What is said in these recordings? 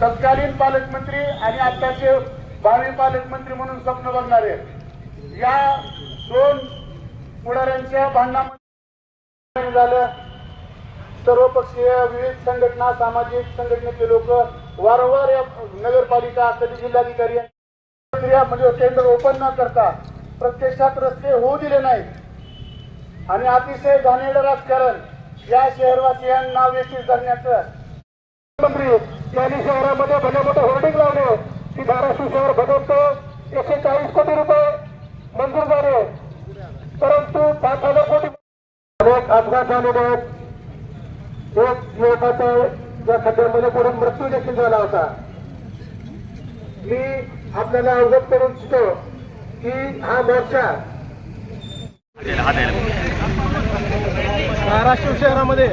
तत्कालीन पालकमंत्री आणि आताचे भावी पालकमंत्री म्हणून स्वप्न बघणारे या दोन पुढाऱ्यांच्या भांडणामध्ये झालं. सर्वपक्षीय विविध संघटना सामाजिक संघटनेचे लोक वारंवार या नगरपालिका कधी जिल्हाधिकारी प्रक्रिया म्हणजे टेंडर ओपन न करता प्रत्यक्षात रस्ते होऊ दिले नाहीत. आणि अतिशय घाणेरडं राजकारण या शहरवासियांना वेठीस धरण्याचं मंत्री शहरामध्ये भले मोठे होर्डिंग लावले की धाराशिव शहर बदलतो एकशे चाळीस कोटी रुपये मंजूर झाले. परंतु पाच हजार कोटी अनेक अपघात झालेले आहेत. एक युवकाचा या खड्ड्यामध्ये पडून मृत्यू देखील झाला होता. मी आपल्याला अवगत करून इच्छितो की हा मोर्चा धाराशिव शहरामध्ये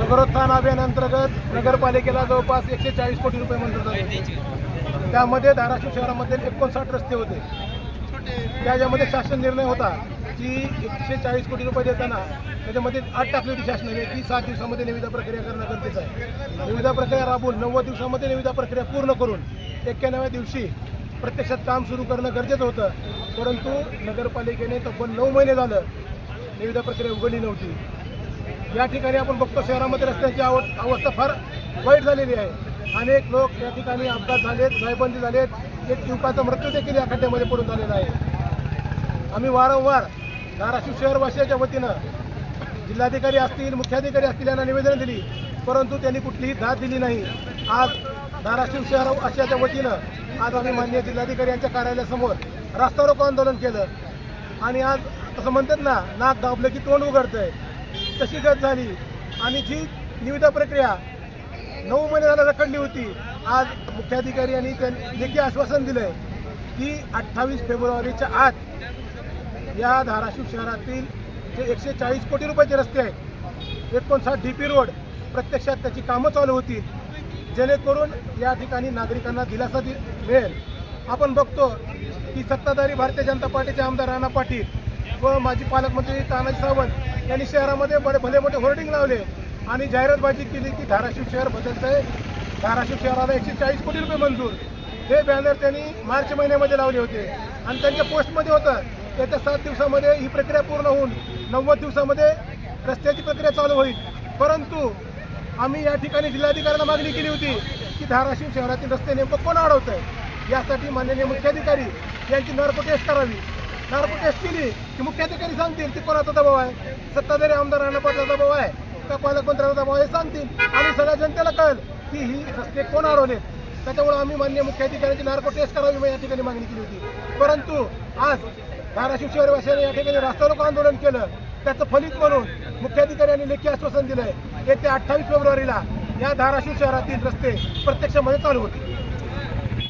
नगरोत्थान अभियानांतर्गत नगरपालिकेला जवळपास एकशे चाळीस कोटी रुपये मंजूर झाले त्यामध्ये धाराशिव शहरामध्ये एकोणसाठ रस्ते होते. त्याच्यामध्ये शासन निर्णय होता की एकशे चाळीस कोटी रुपये देताना त्याच्यामध्ये आठ टाकली होती शासनाने की सात दिवसामध्ये निविदा प्रक्रिया करणं गरजेचं आहे. निविदा प्रक्रिया राबवून नव्वद दिवसामध्ये निविदा प्रक्रिया पूर्ण करून एक्क्याण्णव्या दिवशी प्रत्यक्षात काम सुरू करणं गरजेचं होतं. परंतु नगरपालिकेने तब्बल नऊ महिने झालं निविदा प्रक्रिया उघडली नव्हती. या ठिकाणी आपण बघतो शहरामध्ये रस्त्यांची आव अवस्था फार वाईट झालेली आहे. अनेक लोक या ठिकाणी अपघात झालेत सायबंदी झालेत. एक युवकाचा मृत्यू देखील या खड्ड्यामध्ये पडून झालेला आहे. आम्ही वारंवार धाराशिव शहरवासियाच्या वतीनं जिल्हाधिकारी असतील मुख्याधिकारी असतील यांना निवेदन दिली परंतु त्यांनी कुठलीही दाद दिली नाही. आज धाराशिव शहर वासियाच्या वतीनं आज आम्ही मान्य जिल्हाधिकारी यांच्या कार्यालयासमोर रस्ता रोको आंदोलन केलं. आणि आज असं म्हणतात ना नाक दाबलं की तोंड उघडतंय. तशी गत झाली. आणि जी निविदा प्रक्रिया नऊ महिने झाला रखडली होती आज मुख्याधिकारी यांनी लेखी आश्वासन दिलंय की अठ्ठावीस फेब्रुवारीच्या आत या धाराशिव शहरातील जे एकशे चाळीस कोटी रुपयाचे रस्ते आहेत एकोणसाठ डी पी रोड प्रत्यक्षात त्याची कामं चालू होतील जेणेकरून या ठिकाणी नागरिकांना दिलासा दि मिळेल. आपण बघतो की सत्ताधारी भारतीय जनता पार्टीचे आमदार राणा पाटील व माजी पालकमंत्री तानाजी सावंत यांनी शहरामध्ये बडे भले मोठे होर्डिंग लावले. आणि जाहिरातबाजी केली की धाराशिव शहर बदलत आहे धाराशिव शहराला एकशे चाळीस कोटी रुपये मंजूर. हे बॅनर त्यांनी मार्च महिन्यामध्ये लावले होते. आणि त्यांच्या पोस्टमध्ये होतं येत्या सात दिवसामध्ये ही प्रक्रिया पूर्ण होऊन नव्वद दिवसामध्ये रस्त्याची प्रक्रिया चालू होईल. परंतु आम्ही या ठिकाणी जिल्हाधिकाऱ्यांना मागणी केली होती की धाराशिव शहरातील रस्ते नेमकं कोण अडवत आहे यासाठी माननीय मुख्याधिकारी यांची नार्को टेस्ट करावी. नार्को टेस्ट केली की मुख्याधिकारी सांगतील की कोणाचा दबाव आहे? सत्ताधारी आमदार राणा पाटलाचा दबाव आहे. का पालकमंत्र्यांचा दबाव आहे हे सांगतील. आणि सगळ्या जनतेला कळेल की ही रस्ते कोण अडवलेत त्याच्यामुळे आम्ही मान्य मुख्याधिकाऱ्यांची नार्को टेस्ट करावी मी या ठिकाणी मागणी केली होती. परंतु आज धाराशिव शहरवासियांनी या ठिकाणी रास्ता रोको आंदोलन केलं. त्याचं फलित म्हणून मुख्याधिकाऱ्यांनी लेखी आश्वासन दिलंय. येत्या अठ्ठावीस फेब्रुवारीला या धाराशिव शहरातील रस्ते प्रत्यक्षामध्ये चालू होतील.